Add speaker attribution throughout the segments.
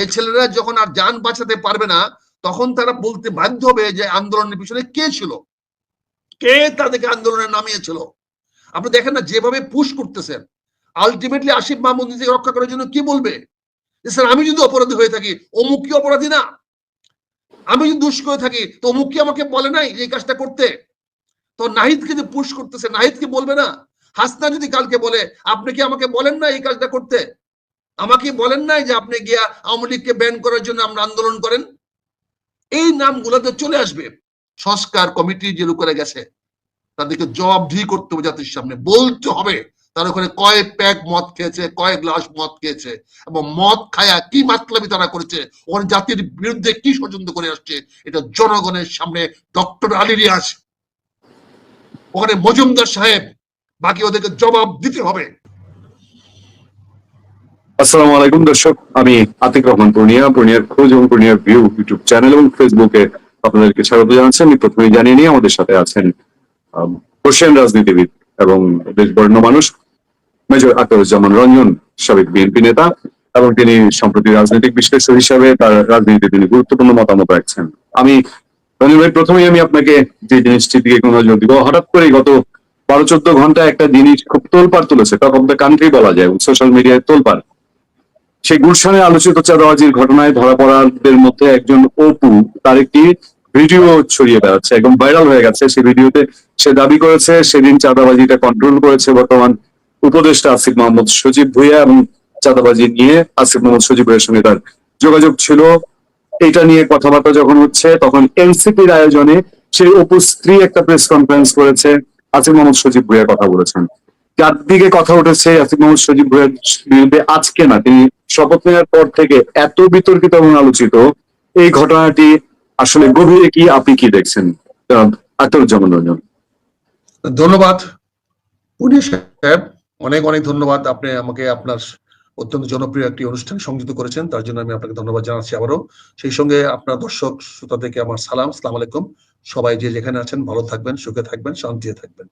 Speaker 1: এই ছেলেরা যখন আর যান বাঁচাতে পারবে না, তখন তারা বলতে বাধ্য হবে যে আন্দোলনের পিছনে কে ছিল? কে তাদেরকে আন্দোলনে নামিয়েছিল? আপনি দেখেন না, যেভাবে পুশ করতেছেন আলটিমেটলি আসিফ মাহমুদ নিজেকে রক্ষা করার জন্য কি বলবে? স্যার, আমি যদি অপরাধী হয়ে থাকি, অমুক কি অপরাধী না? আমি যদি দুষ করে থাকি, তো অমুক কি আমাকে বলে নাই যে এই কাজটা করতে? তো নাহিদকে যে পুশ করতেছে নাহিদ কি বলবে না? হাসনা যদি কালকে বলে, আপনি কি আমাকে বলেন না এই কাজটা করতে? আমাকে বলেন নাই যে আপনি গিয়া আওয়ামী লীগকে ব্যান করার জন্য আমরা আন্দোলন করেন? এই নামগুলোতে চলে আসবে। সংস্কার কমিটি যে করে গেছে, তাদেরকে জবাবদিহি করতে হবে জাতির সামনে। বলতে হবে, তারা ওখানে কয় প্যাক মদ খেয়েছে কয় গ্লাস মদ খেয়েছে, এবং মদ খায়া কি মাতলামি তারা করেছে, ওখানে জাতির বিরুদ্ধে কি ষড়যন্ত্র করে আসছে, এটা জনগণের সামনে ডক্টর আলী রিয়াজ, ওখানে মজুমদার সাহেব, বাকি ওদেরকে জবাব দিতে হবে।
Speaker 2: আসসালামু আলাইকুম, দর্শক। আমি আতিক রহমান পূর্ণিয়া, পূর্ণিয়ার খোঁজ এবং পূর্ণিয়ার ভিউ ইউটিউব চ্যানেল এবং ফেসবুকে আপনাদেরকে স্বাগত জানাচ্ছি। আমি প্রথমেই জানিয়ে নিয়ে আমাদের সাথে আছেন বর্ষিয়ান রাজনীতিবিদ এবং দেশ বর্ণ মানুষ, মেজর আক্তারুজ্জামান রঞ্জন, সাবেক বিএনপি নেতা এবং তিনি সম্প্রতি রাজনৈতিক বিশ্লেষক হিসাবে তার রাজনীতিতে তিনি গুরুত্বপূর্ণ মতামত রাখছেন। আমি রঞ্জন ভাই, প্রথমেই আমি আপনাকে যে জিনিসটি দিকে কোনো নজর দিব, হঠাৎ করে গত বারো চোদ্দ ঘণ্টা একটা জিনিস খুব তোলপাড় তুলেছে। অফ দ্য কান্ট্রি বলা যায় সোশ্যাল মিডিয়ায় তোলপাড়। সেই গুলশানে আলোচিত চাঁদাবাজির ঘটনায় ধরা পড়াদের মধ্যে একজন অপু, তার একটি ভিডিও ছড়িয়ে বেড়াচ্ছে, একদম ভাইরাল হয়ে গেছে। সেই ভিডিওতে সে দাবি করেছে, সেদিন চাঁদাবাজিটা কন্ট্রোল করেছে বর্তমান উপদেষ্টা আসিফ মোহাম্মদ সজীব ভুইয়া এবং চাঁদাবাজি নিয়ে আসিফ মোহাম্মদ সজীব ভুইয়ার সঙ্গে তার যোগাযোগ ছিল। এটা নিয়ে কথাবার্তা যখন হচ্ছে, তখন এনসিপির আয়োজনে সেই অপু স্ত্রী একটা প্রেস কনফারেন্স করেছে, আসিফ মোহাম্মদ সজীব ভুইয়া কথা বলেছেন। যার দিকে কথা উঠেছে, আসিফ মোহাম্মদ সজীব ভুইয়ার বিরুদ্ধে আজকে না, তিনি শপথ নেওয়ার পর থেকে এত বিতর্কিত এবং আলোচিত এই ঘটনাটি আসলে গভীরে কি আপনি কি দেখছেন? আহ, রঞ্জন।
Speaker 1: ধন্যবাদ। অনেক অনেক ধন্যবাদ। আপনি আমাকে আপনার অত্যন্ত জনপ্রিয় একটি অনুষ্ঠান সংযুক্ত করেছেন তার জন্য আমি আপনাকে ধন্যবাদ জানাচ্ছি আবারও। সেই সঙ্গে আপনার দর্শক শ্রোতাদেরকে আমার সালাম সালাম আলাইকুম। সবাই যে যেখানে আছেন ভালো থাকবেন সুখে থাকবেন শান্তিতে থাকবেন।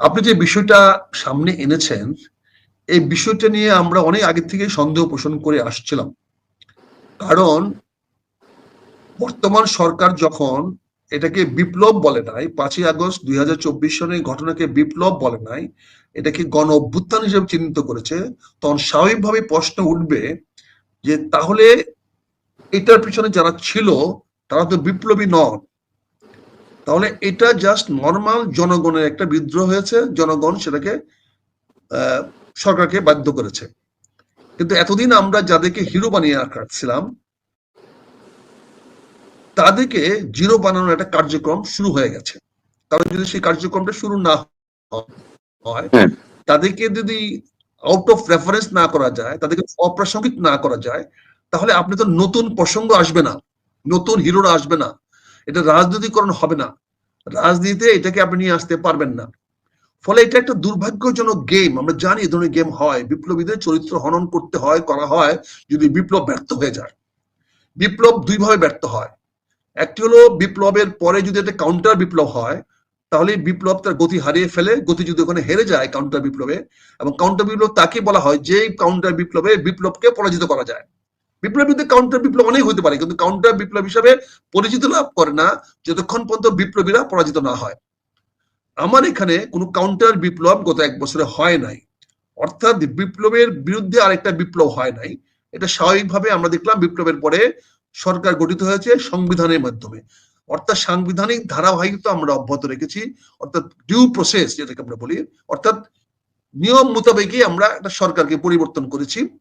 Speaker 1: আপনি যে বিষয়টা সামনে এনেছেন এই বিষয়টা নিয়ে আমরা অনেক আগে থেকে সন্দেহ পোষণ করে আসছিলাম। কারণ বর্তমান সরকার যখন এটাকে বিপ্লব বলে নাই, পাঁচই আগস্ট দুই হাজার চব্বিশ সনের ঘটনাকে বিপ্লব বলে নাই, এটাকে গণ অভ্যুত্থান হিসেবে চিহ্নিত করেছে, তখন স্বাভাবিকভাবে প্রশ্ন উঠবে যে তাহলে এটার পিছনে যারা ছিল, তারা তো বিপ্লবী নন। তাহলে এটা জাস্ট নর্মাল জনগণের একটা বিদ্রোহ হয়েছে, জনগণ সেটাকে সরকারকে বাধ্য করেছে। কিন্তু এতদিন আমরা যাদেরকে হিরো বানিয়ে রাখছিলাম তাদেরকে জিরো বানানোর একটা কার্যক্রম শুরু হয়ে গেছে। কারণ যদি সেই কার্যক্রমটা শুরু না হয়
Speaker 2: হ্যাঁ।
Speaker 1: তাদেরকে যদি আউট অফ রেফারেন্স না করা যায় তাদেরকে অপ্রাসঙ্গিক না করা যায় তাহলে আপনি তো নতুন প্রসঙ্গ আসবে না নতুন হিরোরা আসবে না। এটা রাজনীতিকরণ হবে না। রাজনীতিতে এটাকে আপনি নিয়ে আসতে পারবেন না। ফলে এটা একটা দুর্ভাগ্যজনক গেম আমরা জানি এই ধরনের গেম হয়। বিপ্লবীদের চরিত্র হনন করতে হয়, করা হয় যদি বিপ্লব ব্যর্থ হয়ে যায়। বিপ্লব দুইভাবে ব্যর্থ হয়। একটি হলো বিপ্লবের পরে যদি একটা কাউন্টার বিপ্লব হয়, তাহলে বিপ্লব তার গতি হারিয়ে ফেলে। গতি যদি ওখানে হেরে যায় কাউন্টার বিপ্লবে এবং কাউন্টার বিপ্লব তাকে বলা হয় যে কাউন্টার বিপ্লবে বিপ্লবকে পরাজিত করা যায়। বিপ্লবের বিরুদ্ধে কাউন্টার বিপ্লব অনেক হতে পারে, কিন্তু কাউন্টার বিপ্লব হিসাবে পরিচিত লাভ করে না, যতক্ষণ পর্যন্ত বিপ্লবীরা পরাজিত না হয়। আমার এখানে কোনো কাউন্টার বিপ্লব গত এক বছরে হয় নাই। অর্থাৎ বিপ্লবের বিরুদ্ধে আরেকটা বিপ্লব হয় নাই। এটা স্বাভাবিকভাবে আমরা দেখলাম বিপ্লবের পরে সরকার গঠিত হয়েছে সংবিধানের মাধ্যমে। অর্থাৎ সাংবিধানিক ধারাবাহিকতা আমরা অব্যাহত রেখেছি। অর্থাৎ ডিউ প্রসেস যেটাকে আমরা বলি, অর্থাৎ নিয়ম মোতাবেকই আমরা একটা সরকারকে পরিবর্তন করেছি।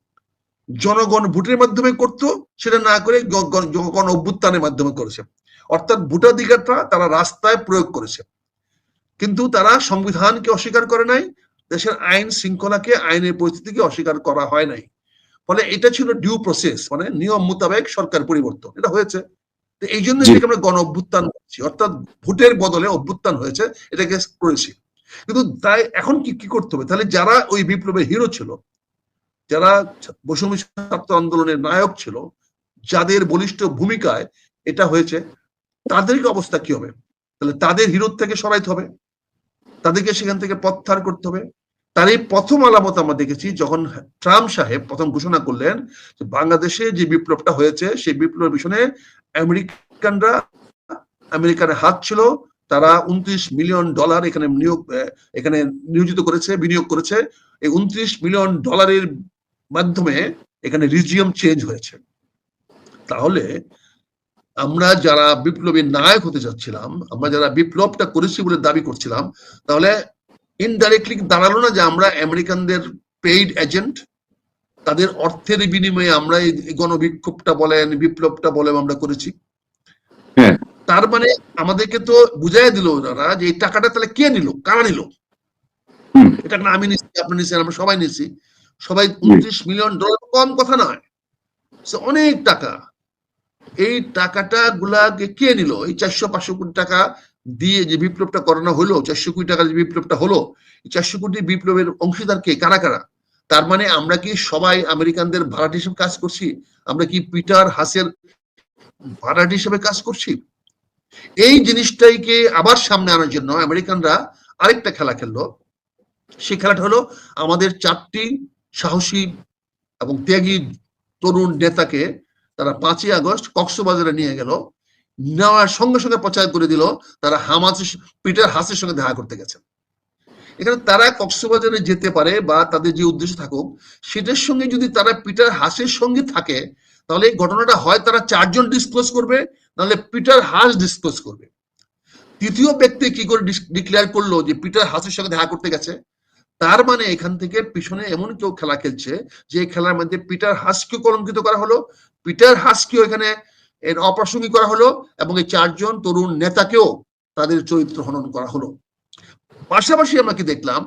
Speaker 1: জনগণ ভোটের মাধ্যমে করত, সেটা না করে গ- গ- গণ অভ্যুত্থানের মাধ্যমে করেছে। অর্থাৎ ভোটাধিকারটা তারা রাস্তায় প্রয়োগ করেছে। কিন্তু তারা সংবিধানকে অস্বীকার করে নাই দেশের আইন শৃঙ্খলাকে আইনের পরিস্থিতিকে অস্বীকার করা হয় নাই। ফলে এটা ছিল ডিউ প্রসেস মানে নিয়ম মোতাবেক সরকার পরিবর্তন। এটা হয়েছে। এই জন্য। এটাকে আমরা গণ অভ্যুত্থান করছি অর্থাৎ ভোটের বদলে অভ্যুত্থান হয়েছে এটাকে করেছি। কিন্তু তাই এখন কি কি করতে হবে? তাহলে যারা ওই বিপ্লবের হিরো ছিল যারা বৈষম্য ছাত্র আন্দোলনের নায়ক ছিল যাদের বলিষ্ঠ ভূমিকায় এটা হয়েছে তাদেরকে অবস্থা কি হবে? তাহলে তাদের হিরোর থেকে সরাইতে হবে। তাদেরকে সেখান থেকে প্রত্যাহার করতে হবে। তার এই প্রথম আলামত আমরা দেখেছি যখন ট্রাম্প সাহেব প্রথম ঘোষণা করলেন যে বাংলাদেশে যে বিপ্লবটা হয়েছে, সেই বিপ্লবের পিছনে আমেরিকানরা, আমেরিকার হাত ছিল, তারা উনত্রিশ মিলিয়ন ডলার এখানে নিয়োগ এখানে নিয়োজিত করেছে, বিনিয়োগ করেছে। এই উনত্রিশ মিলিয়ন ডলারের মাধ্যমে এখানে রিজিয়ম চেঞ্জ হয়েছে। তাহলে আমরা যারা বিপ্লবী নায়ক হতে যাচ্ছিলাম আমরা যারা বিপ্লবটা করেছি বলে দাবি করছিলাম তাহলে ইনডাইরেক্টলি দাঁড়াল না যে আমরা আমেরিকানদের পেইড এজেন্ট তাদের অর্থের বিনিময়ে আমরা এই গণবিক্ষোভটা বলেন বিপ্লবটা বলেন আমরা করেছি।
Speaker 2: হ্যাঁ।
Speaker 1: তার মানে আমাদেরকে তো বুঝাই দিল ওনারা যে এই টাকাটা তাহলে কে নিল কারা নিল? এটা না আমি নিচ্ছি আপনি নিচ্ছেন আমরা সবাই নিচ্ছি সবাই উনত্রিশ মিলিয়ন ডলার কম কথা নয়। অনেক টাকা। এই টাকাটা গুলাকে কে নিল? এই চারশো পাঁচশো কোটি টাকা দিয়ে যে বিপ্লবটা করানো হলো, চারশো কোটি টাকার যে বিপ্লবটা হলো চারশো কোটি বিপ্লবের অংশীদার কে? কারা কারা? তার মানে আমরা কি সবাই আমেরিকানদের ভাড়াট হিসেবে কাজ করছি? আমরা কি পিটার হাসের ভাড়াট হিসেবে কাজ করছি? এই জিনিসটাইকে আবার সামনে আনার জন্য আমেরিকানরা আরেকটা খেলা খেললো। সেই খেলাটা হলো আমাদের চারটি সাহসী এবং ত্যাগী তরুণ নেতাকে তারা পাঁচই আগস্ট কক্সবাজারে নিয়ে গেল, নেওয়ার সঙ্গে সঙ্গে প্রচার করে দিল, তারা হামাস পিটার হাসের সঙ্গে দেখা করতে গেছেন এখানে তারা কক্সবাজারে যেতে পারে বা তাদের যে উদ্দেশ্য থাকুক, সেটার সঙ্গে যদি তারা পিটার হাসের সঙ্গে থাকে, তাহলে এই ঘটনাটা হয় তারা চারজন ডিসক্লোজ করবে, নাহলে পিটার হাস ডিসক্লোজ করবে। তৃতীয় ব্যক্তি কি করে ডিক্লেয়ার করল যে পিটার হাসের সঙ্গে দেখা করতে গেছে? তার মানে এখান থেকে পিছনে এমন কেউ খেলা খেলছে, যে খেলার মধ্যে পিটার হাসকে কলঙ্কিত করা হলো পিটার হাসকেও এখানে এর অপ্রাসঙ্গিক করা হলো এবং এই চারজন তরুণ নেতাকেও তাদের চরিত্র হনন করা হলো। পাশাপাশি আমরা কি দেখলাম,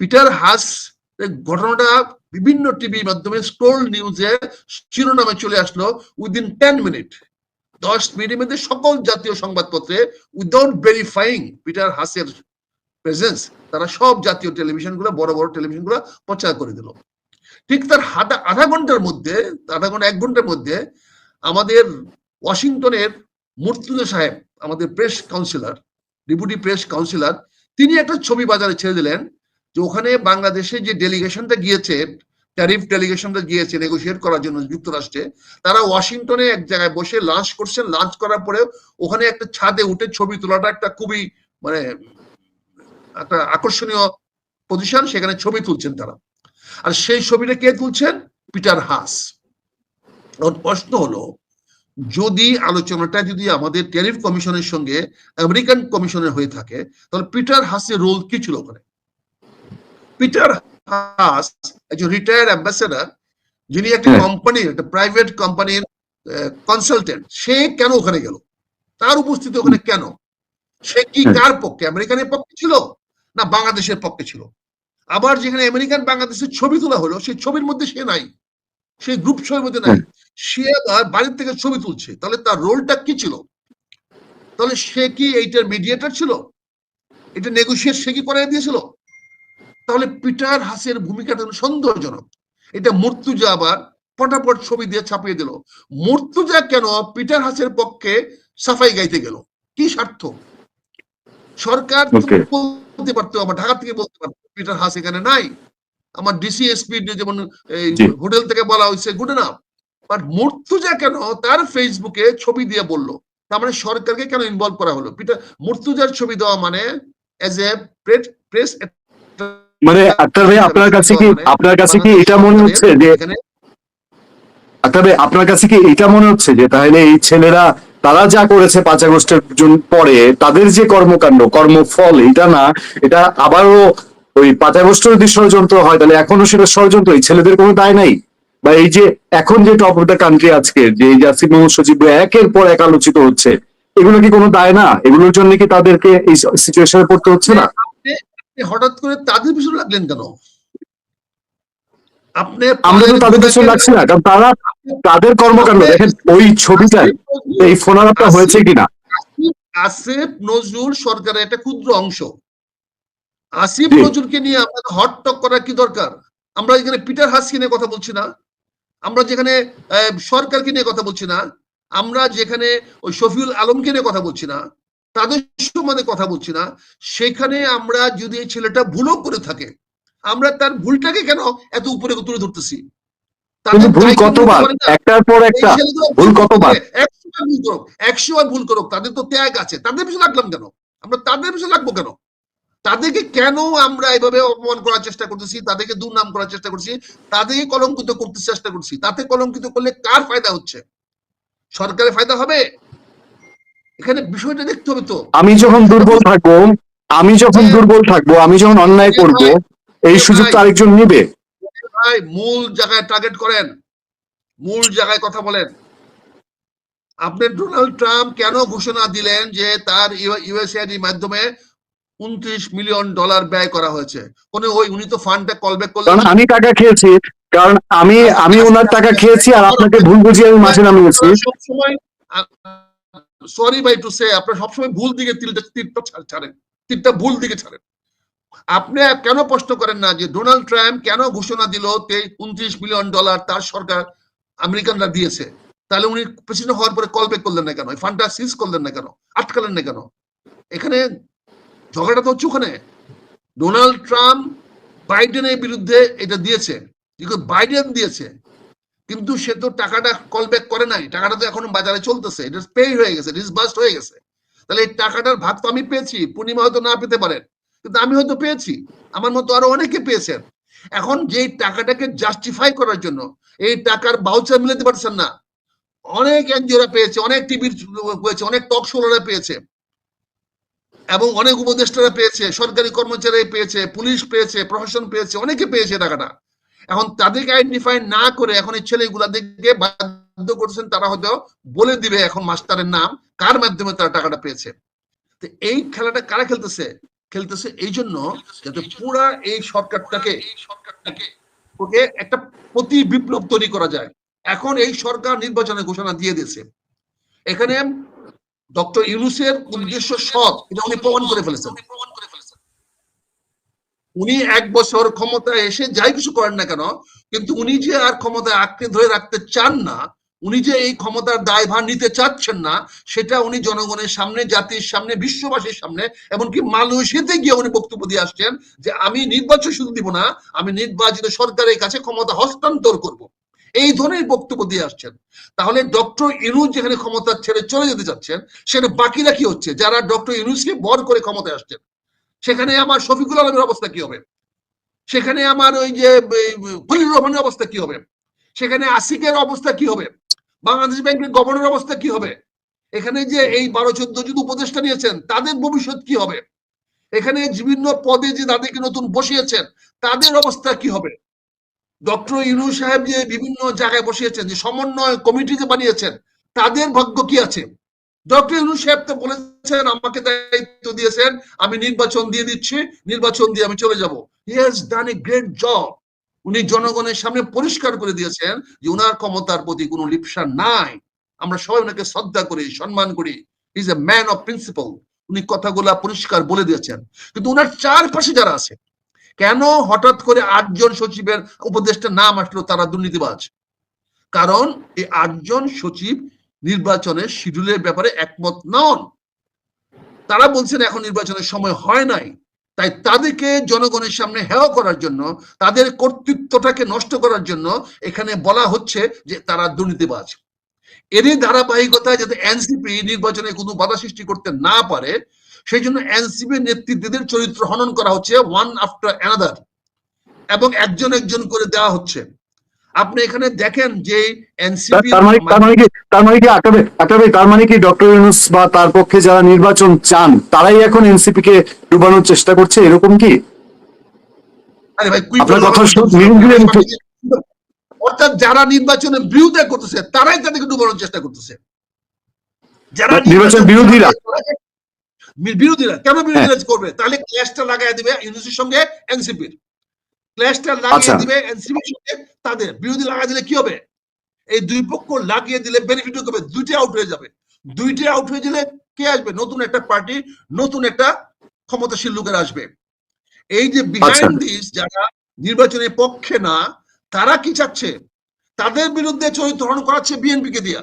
Speaker 1: পিটার হাস ঘটনাটা বিভিন্ন টিভির মাধ্যমে স্ক্রোল নিউজে শিরোনামে চলে আসলো উইদিন টেন মিনিট। দশ মিনিটের মধ্যে সকল জাতীয় সংবাদপত্রে উইদাউট ভেরিফাইং পিটার হাসের প্রেজেন্স, তারা সব জাতীয় টেলিভিশনগুলো বড় বড় টেলিভিশনগুলো প্রচার করে দিল। ঠিক তার হাতা আধা ঘণ্টার মধ্যে, আধা ঘণ্টা, এক ঘণ্টার মধ্যে আমাদের ওয়াশিংটনের মুর্তুজা সাহেব, আমাদের press counsellor deputy press counsellor তিনি একটা ছবি বাজারে ছেড়ে দিলেন যে ওখানে বাংলাদেশে যে ডেলিগেশনটা গিয়েছে ট্যারিফ ডেলিগেশনটা গিয়েছে নেগোসিয়েট করার জন্য যুক্তরাষ্ট্রে, তারা ওয়াশিংটনে এক জায়গায় বসে লাঞ্চ করছেন। লাঞ্চ করার পরে ওখানে একটা ছাদে উঠে ছবি তোলাটা একটা খুবই মানে একটা আকর্ষণীয় পজিশন সেখানে ছবি তুলছেন তারা। আর সেই ছবিটা কে তুলছেন? Peter Hass. প্রশ্ন হলো যদি আলোচনাটা যদি আমাদের ট্যারিফ কমিশনের সঙ্গে আমেরিকান কমিশনের হয়ে থাকে তাহলে পিটার হাসের রোল কি ছিল ওখানে? পিটার হাস একজন রিটায়ার্ড অ্যাম্বাসেডার যিনি একটা
Speaker 2: হ্যাঁ।
Speaker 1: কোম্পানির একটা প্রাইভেট কোম্পানির কনসালটেন্ট সে কেন ওখানে গেল? তার উপস্থিতি ওখানে কেন? সে কি
Speaker 2: হ্যাঁ।
Speaker 1: কার পক্ষে? আমেরিকানের পক্ষে ছিল না বাংলাদেশের পক্ষে ছিল? আবার যেখানে আমেরিকান বাংলাদেশের ছবি তোলা হলো সেই ছবির মধ্যে সে নাই। সেই গ্রুপ ছবির মধ্যে নাই। সে আবার বাড়ির থেকে ছবি তুলছে। তাহলে তার রোলটা কি ছিল? তাহলে সে কি এইটার মিডিয়েটর ছিল? এটা নেগোসিয়েট সে কি করাই দিয়েছিল? তাহলে পিটার হাসের ভূমিকাটা সন্দেহজনক। এটা মূর্তুজা আবার পটাপট ছবি দিয়ে ছাপিয়ে দিল। মূর্তুজা কেন পিটার হাসের পক্ষে সাফাই গাইতে গেল? কি স্বার্থ? সরকার. বলতে পারতো আমার ঢাকা থেকে বলতে পারতো পিটার হাস এখানে নাই। আমার ডিসি এসপি যেমন হোটেল থেকে বলা হয়েছে গুড না বাট মুর্তুজা কেন তার ফেসবুকে ছবি দিয়ে বলল? তার মানে সরকারকে কেন ইনভলভ করা হলো? পিটার মুর্তুজার ছবি দেওয়া মানে এজ এ প্রেস
Speaker 2: মানে আক্তার ভাই আপনার কাছে কি আপনার কাছে কি এটা মনে হচ্ছে যে
Speaker 1: এখানে
Speaker 2: আক্তার ভাই আপনার কাছে কি এটা মনে হচ্ছে যে তাহলে এই ছেলেরা তারা যা করেছে পাঁচ আগস্টের পরে তাদের যে কর্মকাণ্ড কর্মফল এটা না এটা আবারও ওই পাঁচ আগস্টের যদি ষড়যন্ত্র হয় তাহলে এখনও সেটা ষড়যন্ত্র এই ছেলেদের কোনো দায় নাই। বা এই যে এখন যে টপ অফ দ্য কান্ট্রি আজকে যে এই আসিফ মোহাম্মদ সচিব একের পর এক আলোচিত হচ্ছে এগুলো কি কোনো দায় না? এগুলোর জন্য কি তাদেরকে এই সিচুয়েশনে পড়তে হচ্ছে না?
Speaker 1: হঠাৎ করে তাদের পিছনে লাগলেন কেন? আপনি
Speaker 2: আমরা তো তাদের পেছনে লাগছি না কারণ তারা তাদের কর্মকাণ্ড দেখেন ওই ছবিটায় এই ফোনালাপটা হয়েছে কিনা?
Speaker 1: আসিফ- নজরুল সরকারের একটা ক্ষুদ্র অংশ। আসিফ। নজরুলকে নিয়ে আপনাদের হট টক করার কি দরকার? আমরা এখানে পিটার হাসকে নিয়ে কথা বলছি না। আমরা যেখানে সরকারকে নিয়ে কথা বলছি না। আমরা যেখানে ওই শফিউল আলমকে নিয়ে কথা বলছি না তাদের সম্বন্ধে কথা বলছি না। সেখানে আমরা যদি এই ছেলেটা ভুলও করে থাকে আমরা তার ভুলটাকে কেন এত উপরে তুলে ধরতেছি?
Speaker 2: কিন্তু ভুল কতবার? একটার পর একটা। ভুল কতবার?
Speaker 1: একশো বার ভুল করুক একশো বার ভুল করুক তাদের তো ত্যাগ আছে। তাদের পিছনে লাগলাম কেন? আমরা তাদের পিছনে লাগবো কেন? তাদেরকে কেন আমরা এভাবে অপমান করার চেষ্টা করতেছি? তাদেরকে দুর্নাম করার চেষ্টা করছি? তাদেরকে কলঙ্কিত করতে চেষ্টা করছি। তাতে কলঙ্কিত করলে কার ফায়দা হচ্ছে? সরকারের ফায়দা হবে? এখানে বিষয়টা দেখতে হবে তো।
Speaker 2: আমি যখন দুর্বল থাকব আমি যখন দুর্বল থাকব আমি যখন অন্যায় করব এই সুযোগ তো আরেকজন নিবে।
Speaker 1: ভাই মূল জায়গায় টার্গেট করেন। মূল জায়গায় কথা বলেন। আপনি ডোনাল্ড ট্রাম্প কেন ঘোষণা দিলেন যে তার ইউএসএআইডির মাধ্যমে উনত্রিশ মিলিয়ন ডলার ব্যয় করা হয়েছে? কোন ওই উনি তো ফান্ডটা কলব্যাক করলেন।
Speaker 2: আমি টাকা খেয়েছি। কারণ আমি আমি ওনার টাকা খেয়েছি আর আপনাকে ভুল বুঝিয়ে আমি মাঝে নামিয়েছি।
Speaker 1: সবসময় সরি ভাই টু সে আপনারা সবসময় ভুল দিকে তিলটা তীরটা ছাড়েন। তীরটা ভুল দিকে ছাড়েন। আপনি কেন প্রশ্ন করেন না যে ডোনাল্ড ট্রাম্প কেন ঘোষণা দিল উনত্রিশ মিলিয়ন ডলার তার সরকার আমেরিকানরা দিয়েছে? তাহলে উনি প্রেসিডেন্ট হওয়ার পরে কল ব্যাক করলেন না কেন? ফান্ডটা সিজ করলেন না কেন? আটকালেন না কেন? এখানে ঝগড়াটা তো হচ্ছে ওখানে। ডোনাল্ড ট্রাম্প বাইডেনের বিরুদ্ধে এটা দিয়েছে। বাইডেন দিয়েছে। কিন্তু সে তো টাকাটা কল ব্যাক করে নাই। টাকাটা তো এখন বাজারে চলতেছে। এটা পে হয়ে গেছে ডিসবার্সড হয়ে গেছে। তাহলে এই টাকাটার ভাগ তো আমি পেয়েছি। পূর্ণিমা হয়তো না পেতে পারেন। কিন্তু আমি হয়তো পেয়েছি। আমার মতো আরও অনেকে পেয়েছেন। এখন যে টাকাটাকে জাস্টিফাই করার জন্য, এই টাকার বাউচার মিলাতে পারছেন না। অনেক এনজিওরা পেয়েছে, অনেক টিভির পেয়েছে, অনেক টক শোরা পেয়েছে। এবং অনেক উপদেষ্টারা পেয়েছে, সরকারি কর্মচারী পেয়েছে, পুলিশ পেয়েছে প্রশাসন পেয়েছে, অনেকে পেয়েছে টাকাটা। এখন তাদেরকে আইডেন্টিফাই না করে এখন এই ছেলেগুলা দেখে বাধ্য করছেন, তারা হয়তো বলে দিবে এখন মাস্টারের নাম, কার মাধ্যমে তারা টাকাটা পেয়েছে। তো এই খেলাটা কারা খেলতেছে? খেলতেছে এই জন্য যাতে পুরা এই সরকারটাকে ওকে একটা প্রতি বিপ্লব তৈরি করা যায়। এখন এই সরকার নির্বাচনের ঘোষণা দিয়ে দিয়েছে। এখানে ডক্টর ইউনুসের উদ্দেশ্য সৎ এটা উনি প্রমাণ করে ফেলেছেন। উনি এক বছর ক্ষমতায় এসে যাই কিছু করেন না কেন কিন্তু উনি যে আর ক্ষমতায় আঁকড়ে ধরে রাখতে চান না উনি যে এই ক্ষমতার দায়ভার নিতে চাচ্ছেন না, সেটা উনি জনগণের সামনে, জাতির সামনে, বিশ্ববাসীর সামনে, এমনকি মালয়েশিয়াতে গিয়ে উনি বক্তব্য দিয়ে আসছেন যে আমি নির্বাচন শুধু দিব না, আমি নির্বাচিত সরকারের কাছে ক্ষমতা হস্তান্তর করব। এই ধরনের বক্তব্য দিয়ে আসছেন। তাহলে ডক্টর ইনুস যেখানে ক্ষমতা ছেড়ে চলে যেতে চাচ্ছেন সেটা বাকিরা কি হচ্ছে? যারা ডক্টর ইনুসকে বর করে ক্ষমতায় আসছেন। সেখানে আমার শফিকুল আলমের অবস্থা কি হবে? সেখানে আমার ওই যে ফলির রহমানের অবস্থা কি হবে? সেখানে আসিকের অবস্থা কি হবে? বাংলাদেশ ব্যাংকের গভর্নর অবস্থা কি হবে? এখানে যে এই বারো চোদ্দ জন উপদেষ্টা নিয়েছেন, তাদের ভবিষ্যৎ কি হবে? এখানে বিভিন্ন পদে যে তাদেরকে নতুন বসিয়েছেন, তাদের অবস্থা কি হবে? ডক্টর ইনু সাহেব যে বিভিন্ন জায়গায় বসিয়েছেন, যে সমন্বয় কমিটি যে বানিয়েছেন, তাদের ভাগ্য কি আছে? ডক্টর ইনু সাহেব তো বলেছেন, আমাকে দায়িত্ব দিয়েছেন, আমি নির্বাচন দিয়ে দিচ্ছি, নির্বাচন দিয়ে আমি চলে যাব। He has done a great job উনি জনগণের সামনে পরিষ্কার করে দিয়েছেন যে উনার ক্ষমতার প্রতি কোনো লিপসা নাই। আমরা সবাই ওনাকে শ্রদ্ধা করি, সম্মান করি। Is a man of principle উনি কথাগুলা পরিষ্কার বলে দিয়েছেন। কিন্তু উনার চারপাশে যারা আছে, কেন হঠাৎ করে আটজন সচিবের উপদেষ্টা নাম আসলো তারা দুর্নীতিবাজ? কারণ এই আটজন সচিব নির্বাচনের শিডিউলের ব্যাপারে একমত নন। তারা বলছেন এখন নির্বাচনের সময় হয় নাই। তাই তাদেরকে জনগণের সামনে হেয় করার জন্য, তাদের কর্তৃত্বটাকে নষ্ট করার জন্য এখানে বলা হচ্ছে যে তারা দুর্নীতিবাজ। এরই ধারাবাহিকতায় যাতে এনসিপি নির্বাচনে কোনো বাধা সৃষ্টি করতে না পারে, সেই জন্য এনসিপি নেতৃত্বদের চরিত্র হনন করা হচ্ছে ওয়ান আফটার অ্যানাদার এবং একজন একজন করে দেওয়া হচ্ছে। আপনি এখানে দেখেন যে এনসিপি
Speaker 2: তার মানে তার মানে কি তার মানে কি আকাবে আকাবে? তার মানে কি ডক্টর ইউনুস বা তার পক্ষে যারা নির্বাচন চান তারাই এখন এনসিপি কে ডুবানোর চেষ্টা করছে? এরকম কি?
Speaker 1: আরে ভাই
Speaker 2: আপনার কথা শুন-
Speaker 1: অর্থাৎ যারা নির্বাচনের বিরোধিতা করতেছে তারাই তাদেরকে ডুবানোর চেষ্টা করতেছে। যারা
Speaker 2: নির্বাচন বিরোধীরা?
Speaker 1: বিরোধীরা। কেন বিরোধীরা করবে? তাহলে ক্ল্যাশটা লাগাই দিবে ইউনিসির সঙ্গে এনসিপির। ক্ল্যাশটা
Speaker 2: আচ্ছা।
Speaker 1: লাগিয়ে দিবে এনসিপির সঙ্গে তাদের বিরোধী লাগাই দিলে কি হবে? এই দুই পক্ষ লাগিয়ে দিলে বেনিফিট হবে? দুইটা আউট হয়ে যাবে। দুইটা আউট হয়ে গেলে কে আসবে? নতুন একটা পার্টি নতুন একটা ক্ষমতাশীল লোকের আসবে। এই যে বিহাইন্ড দিস যারা নির্বাচনের পক্ষে না তারা কি চাচ্ছে? তাদের বিরুদ্ধে চরিত্র হরণ করাচ্ছে বিএনপি কে দিয়া।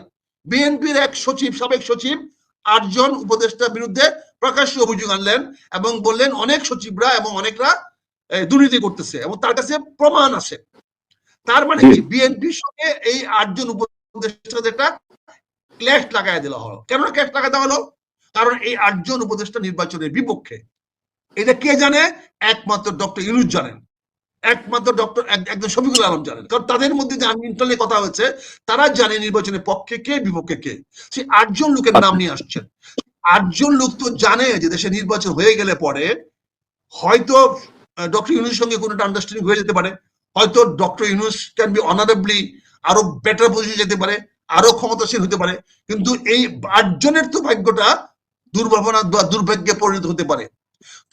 Speaker 1: বিএনপির এক সচিব সাবেক সচিব আটজন উপদেষ্টার বিরুদ্ধে প্রকাশ্য অভিযোগ আনলেন এবং বললেন অনেক সচিবরা এবং অনেকরা দুর্নীতি করতেছে এবং তার কাছে প্রমাণ আছে। তার মানে কি? বিএনপির সঙ্গে এই আটজন উপদেষ্টা যেটা ক্ল্যাশ লাগাই দেওয়া হলো। কেন ক্ল্যাশ লাগাই দেওয়া হলো? কারণ এই আটজন উপদেষ্টা নির্বাচনের বিপক্ষে। এটা কে জানে? একমাত্র ডক্টর ইউনুস জানেন। একমাত্র ডক্টর একজন শফিকুল আলম জানেন। কারণ তাদের মধ্যে যে ইন্টারনালি কথা হয়েছে তারা জানে নির্বাচনের পক্ষে কে বিপক্ষে কে। সেই আটজন লোকের নাম নিয়ে আসছেন আটজন লোক তো জানে যে দেশে নির্বাচন হয়ে গেলে পরে হয়তো ডক্টর ইউনুসের সঙ্গে কোনো একটা আন্ডারস্ট্যান্ডিং হয়ে যেতে পারে। হয়তো doctor Yunus can be honourably আরও বেটার পজিশন যেতে পারে, আরও ক্ষমতাশীল হতে পারে। কিন্তু এই আটজনের তো ভাগ্যটা দুর্ভাবনা বা দুর্ভাগ্যে পরিণত হতে পারে।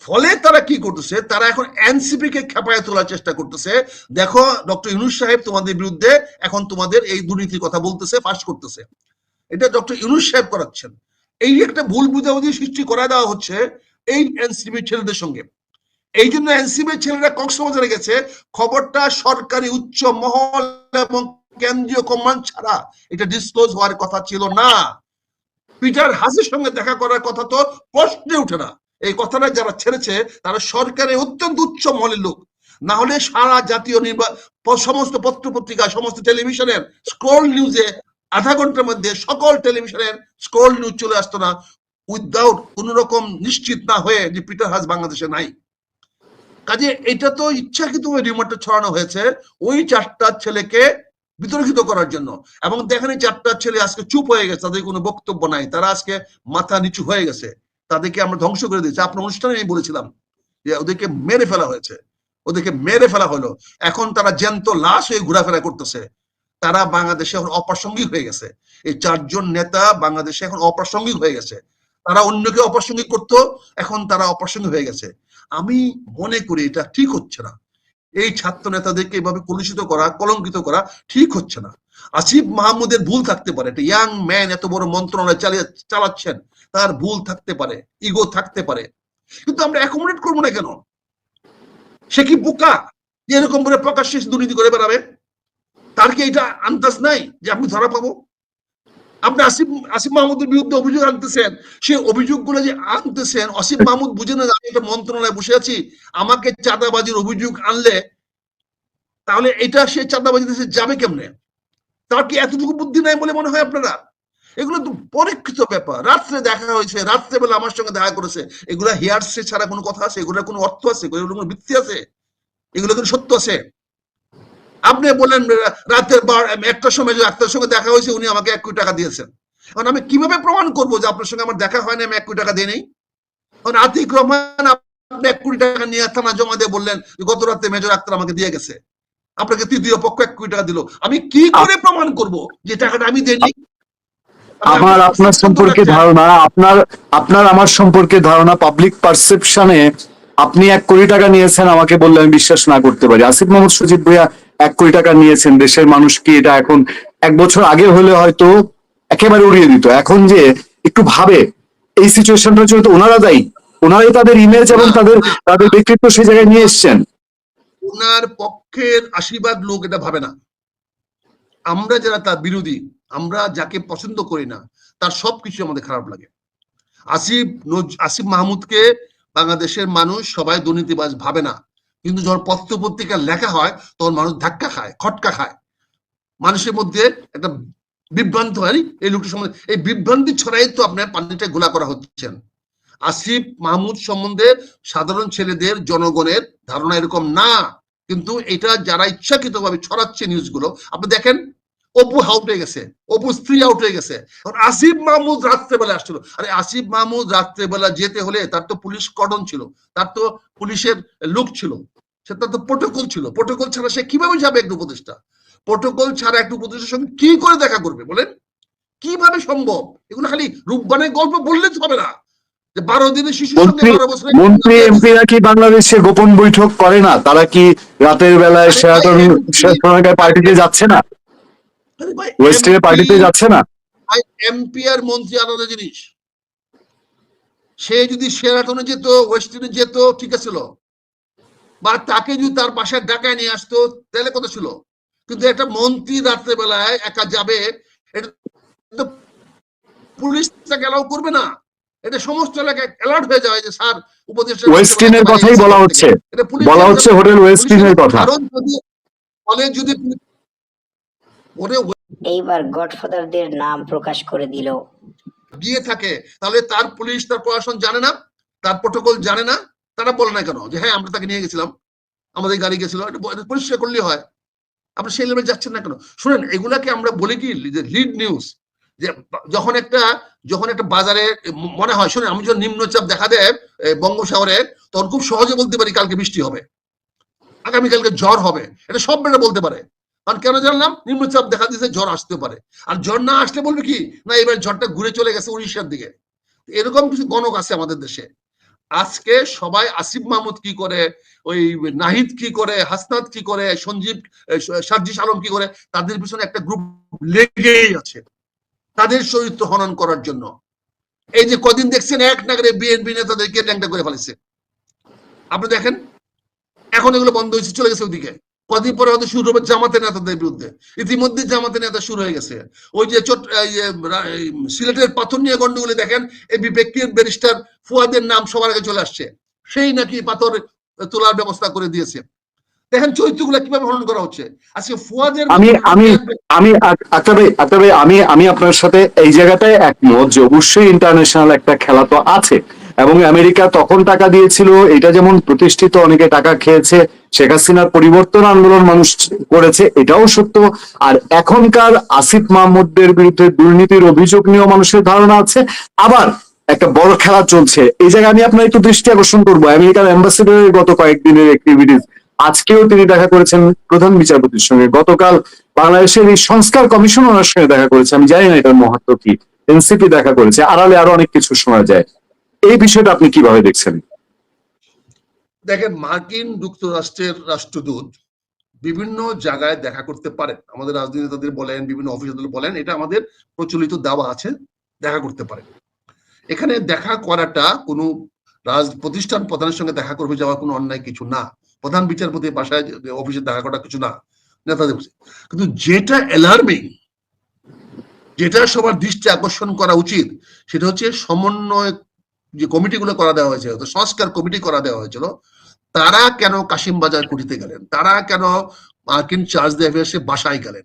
Speaker 1: ফলে তারা কি করতেছে? তারা এখন এনসিপি কে খেপায় তোলার চেষ্টা করতেছে। দেখো ডক্টর ইউনুস সাহেব তোমাদের বিরুদ্ধে এখন তোমাদের এই দুর্নীতির কথা বলতেছে, ফাঁস করতেছে। এটা ডক্টর ইউনুস সাহেব করাচ্ছেন। এই একটা ভুল বুঝাবুঝি সৃষ্টি করা দেওয়া হচ্ছে এই এনসিপি ছেলেদের সঙ্গে। এই জন্য এনসিপি ছেলেরা কক্সবাজারে গেছে। খবরটা সরকারি উচ্চ মহল এবং কেন্দ্রীয় কমান্ড ছাড়া এটা ডিসক্লোজ হওয়ার কথা ছিল না। পিটার হাসির সঙ্গে দেখা করার কথা তো প্রশ্নে উঠে না। এই কথাটা যারা ছেড়েছে, তারা সরকারের অত্যন্ত উচ্চ মহলের লোক। না হলে সারা জাতীয় নির্বাচন সমস্ত পত্র পত্রিকা, সমস্ত টেলিভিশনের স্ক্রোল নিউজে আধা ঘণ্টার মধ্যে সকল টেলিভিশনের স্ক্রোল নিউজ চলে আসতো না। উইদাউট কোন রকম নিশ্চিত না হয়ে যে পিটার হাস বাংলাদেশে নাই। কাজে এটা তো ইচ্ছাকৃত রিমোটটা ছড়ানো হয়েছে ওই চারটা ছেলেকে বিতর্কিত করার জন্য। এবং দেখেন চারটা ছেলে আজকে চুপ হয়ে গেছে, তাদের কোনো বক্তব্য নাই, তারা আজকে মাথা নিচু হয়ে গেছে। তাদেরকে আমরা ধ্বংস করে দিয়েছি। আপনার অনুষ্ঠানে আমি বলেছিলাম যে ওদেরকে মেরে ফেলা হয়েছে। ওদেরকে মেরে ফেলা হলো। এখন তারা জ্যান্ত লাশ হয়ে ঘোরাফেরা করতেছে। তারা বাংলাদেশে এখন অপ্রাসঙ্গিক হয়ে গেছে। এই চারজন নেতা বাংলাদেশে এখন অপ্রাসঙ্গিক হয়ে গেছে। তারা অন্যকে অপ্রাসঙ্গিক করতো, এখন তারা অপ্রাসঙ্গিক হয়ে গেছে। আমি মনে করি এটা ঠিক হচ্ছে না। এই ছাত্র নেতাদেরকে এভাবে কলুষিত করা, কলঙ্কিত করা ঠিক হচ্ছে না। আসিফ মাহমুদের ভুল থাকতে পারে। একটা ইয়াং ম্যান এত বড় মন্ত্রণালয় চালিয়ে, চালাচ্ছেন, তার ভুল থাকতে পারে ইগো থাকতে পারে। কিন্তু আমরা অ্যাকোমোডেট করব না কেন? সে কি বোকা? এরকম করে প্রকাশ্যে দুর্নীতি করে বেড়াবে? তার কি এটা আন্দাজ নাই যে আমি ধরা পাবো? আপনি আসিফ আসিফ মাহমুদের বিরুদ্ধে অভিযোগ আনতেছেন, সেই অভিযোগগুলো যে আনতেছেন, আসিফ মাহমুদ বুঝে না, আমি একটা মন্ত্রণালয়ে বসে আছি, আমাকে চাঁদাবাজির অভিযোগ আনলে, তাহলে এটা সে চাঁদাবাজি দেশে যাবে কেমনে? তার কি এতটুকু বুদ্ধি নাই বলে মনে হয় আপনারা? এগুলো তো পরীক্ষিত ব্যাপার। রাত্রে দেখা হয়েছে, রাত্রে বেলা আমার সঙ্গে দেখা করেছে। এগুলা হেয়ারসে ছাড়া কোনো কথা আছে, এগুলোর কোনো অর্থ আছে, এগুলোর কোনো ভিত্তি আছে? এগুলো কোনো সত্য আছে? আপনি বললেন রাতের বার একটার সময় যে একটার সঙ্গে দেখা হয়েছে, উনি আমাকে এক কোটি টাকা দিয়েছেন। এখন আমি কীভাবে প্রমাণ করব যে আপনার সঙ্গে আমার দেখা হয়নি, আমি এক কোটি টাকা দিই নেই কারণ আতিক রহমান, আপনি এক কোটি টাকা নিয়ে থানা জমা দিয়ে বললেন গত রাতে মেজর আক্তার আমাকে দিয়ে গেছে। আপনাকে তৃতীয় পক্ষ এক কোটি টাকা দিল। আমি কি করে প্রমাণ করব যে টাকাটা আমি দেইনি?
Speaker 2: আমার, আপনার সম্পর্কে ধারণা, আপনার আপনার আমার সম্পর্কে ধারণা পাবলিক পারসেপশনে আপনি এক কোটি টাকা নিয়েছেন, আমাকে বললে আমি বিশ্বাস না করতে পারি। আসিফ মোহাম্মদ সুজিত ভাইয়া এক কোটি টাকা নিয়েছেন, দেশের মানুষ কি এটা এখন এক বছর আগে হলে হয়তো একেবারে উড়িয়ে দিত। এখন যে একটু ভাবে, এই সিচুয়েশনটার জন্য তো ওনারা দায়ী। ওনারাই তাদের ইমেজ এবং তাদের তাদের ব্যক্তিত্ব সেই জায়গায় নিয়ে এসছেন।
Speaker 1: ওনার পক্ষের আশীর্বাদ লোক এটা ভাবে না। আমরা যারা তার বিরোধী, আমরা যাকে পছন্দ করি না, তার সবকিছু আমাদের খারাপ লাগে। আসিফ আসিফ মাহমুদকে বাংলাদেশের মানুষ সবাই দুর্নীতিবাজ ভাবে না। কিন্তু যখন পত্র পত্রিকা লেখা হয়, তখন মানুষ ধাক্কা খায়, খটকা খায়। মানুষের মধ্যে একটা বিভ্রান্ত হয়। এই লোকটির সম্বন্ধে এই বিভ্রান্তি ছড়াই তো আপনার পানিটা গোলা করা হচ্ছেন আসিফ মাহমুদ সম্বন্ধে সাধারণ ছেলেদের, জনগণের ধারণা এরকম না। কিন্তু এটা যারা ইচ্ছাকৃতভাবে ছড়াচ্ছে নিউজগুলো আপনি দেখেন অপু আউট হয়ে গেছে অপু স্ত্রী আউট হয়ে গেছে। এখন আসিফ মাহমুদ রাত্রেবেলা আসছিল। আরে আসিফ মাহমুদ রাত্রেবেলা যেতে হলে তার তো পুলিশ কর্ডন ছিল তার তো পুলিশের লোক ছিল সে তার তো প্রোটোকল ছিল। প্রোটোকল ছাড়া সে কীভাবে যাবে একটা উপদেষ্টা? প্রোটোকল ছাড়া একটা উপদেষ্টার সঙ্গে কি করে দেখা করবে বলেন? কীভাবে সম্ভব? এগুলো খালি রূপবানের গল্প বললে হবে না। যে বারো দিনের শিশু
Speaker 2: মন্ত্রী এমপিরা কি বাংলাদেশে গোপন বৈঠক করে না? তারা কি রাতের বেলায় শেরাটন পার্টিতে যাচ্ছে না? ওয়েস্টের পার্টিতে যাচ্ছে না?
Speaker 1: এমপি আর মন্ত্রী আলাদা জিনিস। সে যদি শেরাটনে যেত ওয়েস্টার্নে যেত ঠিক আছিল বা তাকে যদি তার বাসায় ডাকায় নিয়ে আসতো তাহলে কথা ছিল? কিন্তু একটা মন্ত্রী রাত্রে বেলায় একা যাবে এটা পুলিশ তাকে অ্যালাউ করবে না। এটা সমস্ত এলাকায় অ্যালার্ট হয়ে যায় যে স্যার উপদেষ্টা
Speaker 2: ওয়েস্টিনের কথাই বলা হচ্ছে। বলা হচ্ছে হোটেল ওয়েস্টিনের কথা।
Speaker 1: কারণ যদি ফলে যদি
Speaker 3: এইবার গডফাদারদের নাম প্রকাশ করে দিল।
Speaker 1: গিয়ে থাকে। তাহলে তার পুলিশ তার প্রশাসন জানে না তার প্রোটোকল জানে না তারা বলে না কেন? যে হ্যাঁ আমরা তাকে নিয়ে গেছিলাম আমাদের গাড়ি গেছিল পরিষ্কার করলেই হয়। আপনি সেই লেভেলে যাচ্ছেন না কেন? শুনেন এগুলাকে আমরা বলি কি লিড নিউজ যে যখন একটা যখন একটা বাজারে মনে হয় শুনে আমি যখন নিম্নচাপ দেখা দেয় বঙ্গোসাগরে তখন খুব সহজে বলতে পারি কালকে বৃষ্টি হবে। আগামীকালকে জ্বর হবে। এটা সব বেড়ে বলতে পারে। কারণ কেন জানলাম? নিম্নচাপ দেখা দিয়েছে, ঝড় আসতে পারে। আর ঝড় না আসলে বলবে কি? না, এবার ঝড়টা ঘুরে চলে গেছে উড়িষ্যার দিকে। এরকম কিছু গণক আছে আমাদের দেশে। আজকে সবাই আসিফ মাহমুদ কি করে, ওই নাহিদ কি করে, হাসনাত কি করে, সঞ্জীব সার্জিস আলম কি করে, তাদের পিছনে একটা গ্রুপ লেগেই আছে। তাদের চরিত্র হনন করার জন্য। এই যে কদিন দেখছেন, এক নাগরে বিএনপি নেতাদেরকে ল্যাংটা করে ফেলেছে। আপনি দেখেন, এখন এগুলো বন্ধ হয়েছে, চলে গেছে ওদিকে। কদিন পরে হয়তো শুরু হবে জামাতের নেতাদের বিরুদ্ধে। ইতিমধ্যে জামাতের নেতা শুরু হয়ে গেছে। ওই যে চট এই সিলেটের পাথর নিয়ে গন্ডগোলে দেখেন এই বিবেকীয় ব্যারিস্টার ফুয়াদের নাম সবার আগে চলে আসছে। সেই নাকি পাথর তোলার ব্যবস্থা করে দিয়েছে। দেখেন চরিত্রগুলো কীভাবে হনন করা হচ্ছে। আজকে ফুয়াদের
Speaker 2: আমি- আমি- আমি আক্তার ভাই আক্তার ভাই আমি আমি আপনার সাথে এই জায়গাটায় একমত যে অবশ্যই ইন্টারন্যাশনাল একটা খেলা তো আছে। এবং আমেরিকা তখন টাকা দিয়েছিল, এটা যেমন প্রতিষ্ঠিত, অনেকে টাকা খেয়েছে, শেখ হাসিনার পরিবর্তন আন্দোলন মানুষ করেছে, এটাও সত্য। আর এখনকার আসিফ মাহমুদের বিরুদ্ধে দুর্নীতির অভিযোগ নিয়েও মানুষের ধারণা আছে। আবার একটা বড় খেলা চলছে। এই জায়গায় আমি আপনার একটু দৃষ্টি আকর্ষণ করব। আমেরিকার অ্যাম্বাসেডারের গত কয়েকদিনের অ্যাক্টিভিটিস আজকেও তিনি দেখা করেছেন প্রধান বিচারপতির সঙ্গে। গতকাল বাংলাদেশের এই সংস্কার কমিশন ওনার সঙ্গে দেখা করেছে। আমি জানি না এটার মহত্ব কি। এনসিপি দেখা করেছে। আড়ালে আরও অনেক কিছু শোনা যায়। এই বিষয়টা আপনি কীভাবে দেখছেন?
Speaker 1: দেখেন, মার্কিন যুক্তরাষ্ট্রের রাষ্ট্রদূত বিভিন্ন জায়গায় দেখা করতে পারেন। আমাদের রাজনীতিতাদের বলেন, বিভিন্ন অফিসারদের বলেন, এটা আমাদের প্রচলিত দাওয়া আছে, দেখা করতে পারেন। এখানে দেখা করাটা কোনো রাজ, প্রতিষ্ঠান প্রধানের সঙ্গে দেখা করবে যাওয়া কোনো অন্যায় কিছু না। প্রধান বিচারপতির বাসায় অফিসে দেখা করা কিছু না। নেতাদের। কিন্তু যেটা অ্যালার্মিং যেটা সবার দৃষ্টি আকর্ষণ করা উচিত, সেটা হচ্ছে সমন্বয় যে কমিটিগুলো করা দেওয়া হয়েছে তো সংস্কার কমিটি করা দেওয়া হয়েছিল তারা কেন কাশিম বাজার কুটিতে গেলেন? তারা কেন মার্কিন চার্জ দিয়ে এসে বাসায় গেলেন?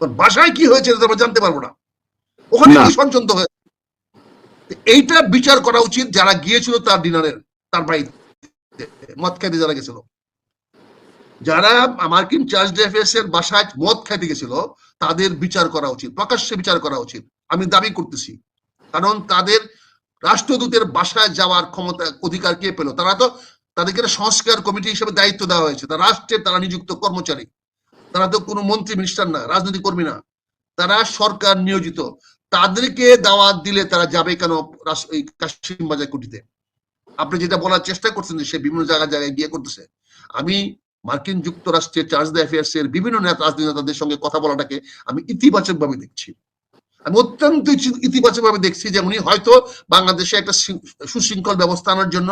Speaker 1: বাসায় কি হয়েছে আমরা জানতে পারব না। ওখানে। কি ষড়যন্ত্র হয়েছে এইটা বিচার করা উচিত যারা গিয়েছিল তার ডিনারের তার ভাই মদ খাইতে যারা গেছিল। যারা মার্কিন চার্জ ডিএফএস এর বাসায় মদ খাইতে গেছিল তাদের বিচার করা উচিত প্রকাশ্যে বিচার করা উচিত। আমি দাবি করতেছি কারণ তাদের রাষ্ট্রদূতের বাসায় যাওয়ার ক্ষমতা, অধিকার কে পেল? তারা তো তাদেরকে সংস্কার কমিটি হিসেবে দায়িত্ব দেওয়া হয়েছে। তারা রাষ্ট্রের তারা নিযুক্ত কর্মচারী। তারা তো কোনো মন্ত্রী, মিনিস্টার না, রাজনৈতিক কর্মী না। তারা সরকার নিয়োজিত। তাদেরকে দাওয়াত দিলে তারা যাবে কেন রাস- এই কাশিম বাজার কুটিতে? আপনি যেটা বলার চেষ্টা করছেন যে সে বিভিন্ন জায়গায় জায়গায় গিয়ে করতেছে। আমি মার্কিন যুক্তরাষ্ট্রের চার্জ দ্য অ্যাফেয়ার্স এর বিভিন্ন নেতা রাজনীতি নেতাদের সঙ্গে কথা বলাটাকে আমি ইতিবাচক ভাবে দেখছি। আমি অত্যন্ত ইতিবাচক ভাবে দেখছি যে উনি হয়তো বাংলাদেশে একটা সুশৃঙ্খল ব্যবস্থা আনার জন্য,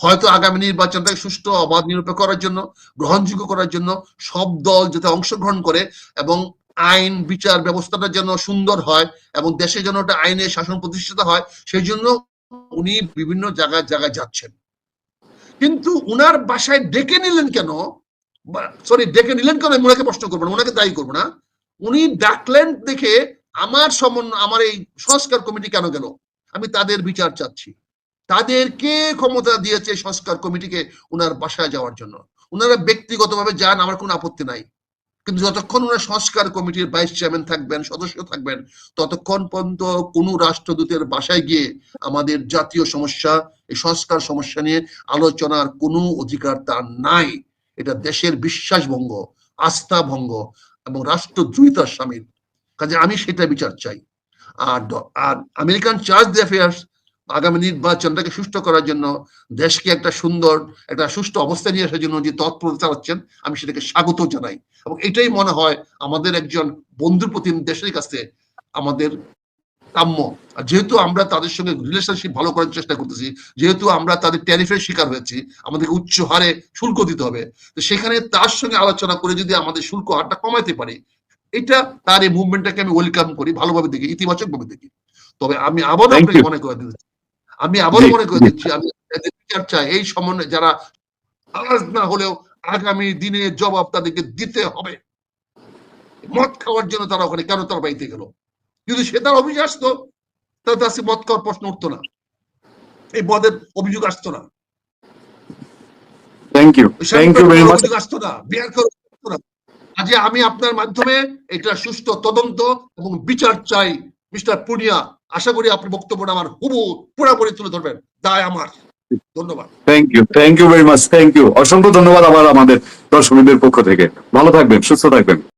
Speaker 1: হয়তো আগামী নির্বাচনটাকে সুষ্ঠু অবাধ নিরপেক্ষ করার জন্য, গ্রহণযোগ্য করার জন্য সব দল যাতে অংশগ্রহণ করে এবং আইন, বিচার ব্যবস্থাটা যেন সুন্দর হয় এবং দেশে যেন একটা আইনের শাসন প্রতিষ্ঠিত হয়, সেই জন্য উনি বিভিন্ন জায়গায় জায়গায় যাচ্ছেন। কিন্তু উনার বাসায় ডেকে নিলেন কেন? সরি ডেকে নিলেন কেন? আমি ওনাকে প্রশ্ন করব না ওনাকে দায়ী করব না। উনি ডাকলেন দেখে আমার সমন্বয়, আমার এই সংস্কার কমিটি কেন গেল? আমি তাদের বিচার চাচ্ছি। তাদেরকে ক্ষমতা দিয়েছে সংস্কার কমিটিকে উনার বাসায় যাওয়ার জন্য? ওনারা ব্যক্তিগতভাবে যান, আমার কোনো আপত্তি নাই। কিন্তু যতক্ষণ ওনার সংস্কার কমিটির ভাইস চেয়ারম্যান থাকবেন, সদস্য থাকবেন, ততক্ষণ পর্যন্ত কোনো রাষ্ট্রদূতের বাসায় গিয়ে আমাদের জাতীয় সমস্যা, এই সংস্কার সমস্যা নিয়ে আলোচনার কোনো অধিকার তার নাই। এটা দেশের বিশ্বাস ভঙ্গ আস্থা ভঙ্গ এবং রাষ্ট্রদ্রোহিতার সামিল কাজে আমি সেটা বিচার চাই। আর আর আমেরিকান চার্জ অ্যাফেয়ার্স আগামী নির্বাচনটাকে সুষ্ঠু করার জন্য দেশকে একটা সুন্দর, একটা সুষ্ঠু অবস্থা নিয়ে আসার জন্য যে তৎপরতা চালাচ্ছেন আমি সেটাকে স্বাগত জানাই। এবং এটাই মনে হয় আমাদের একজন বন্ধুর প্রতি দেশের কাছে আমাদের কাম্য। আর যেহেতু আমরা তাদের সঙ্গে রিলেশনশিপ ভালো করার চেষ্টা করতেছি, যেহেতু আমরা তাদের ট্যারিফের শিকার হয়েছি, আমাদেরকে উচ্চ হারে শুল্ক দিতে হবে, তো সেখানে তার সঙ্গে আলোচনা করে যদি আমাদের শুল্ক হারটা কমাতে পারি এটা তার এই মুভমেন্টটাকে আমি ওয়েলকাম করি ভালোভাবে দেখি ইতিবাচক ভাবে দেখি। তবে আমি আবারও আপনাকে মনে করে দিতে চাই, আমি আবারও মনে করে দিচ্ছি আমি চাই এই সমন্বয় যারা আজ না হলেও আগামী দিনে জবাব তাদেরকে দিতে হবে। মদ খাওয়ার জন্য তারা ওখানে কেন তার বাড়িতে গেল? যদি সে তার অভিযোগ আসতো তাহলে তার সে মদ খাওয়ার প্রশ্ন উঠতো না। এই মদের অভিযোগ আসতো না।
Speaker 2: Thank you thank you very much
Speaker 1: আসতো না বিয়ার করার আসতো না। আজকে আমি আপনার মাধ্যমে এটা সুষ্ঠু তদন্ত এবং বিচার চাই। মিস্টার পুনিয়া, আশা করি আপনি বক্তব্যটা আমার হুবু পুরোপুরি তুলে ধরবেন। দায় আমার। ধন্যবাদ।
Speaker 2: Thank you thank you very much thank you অসংখ্য ধন্যবাদ আবার আমাদের দর্শকদের পক্ষ থেকে। ভালো থাকবেন, সুস্থ থাকবেন।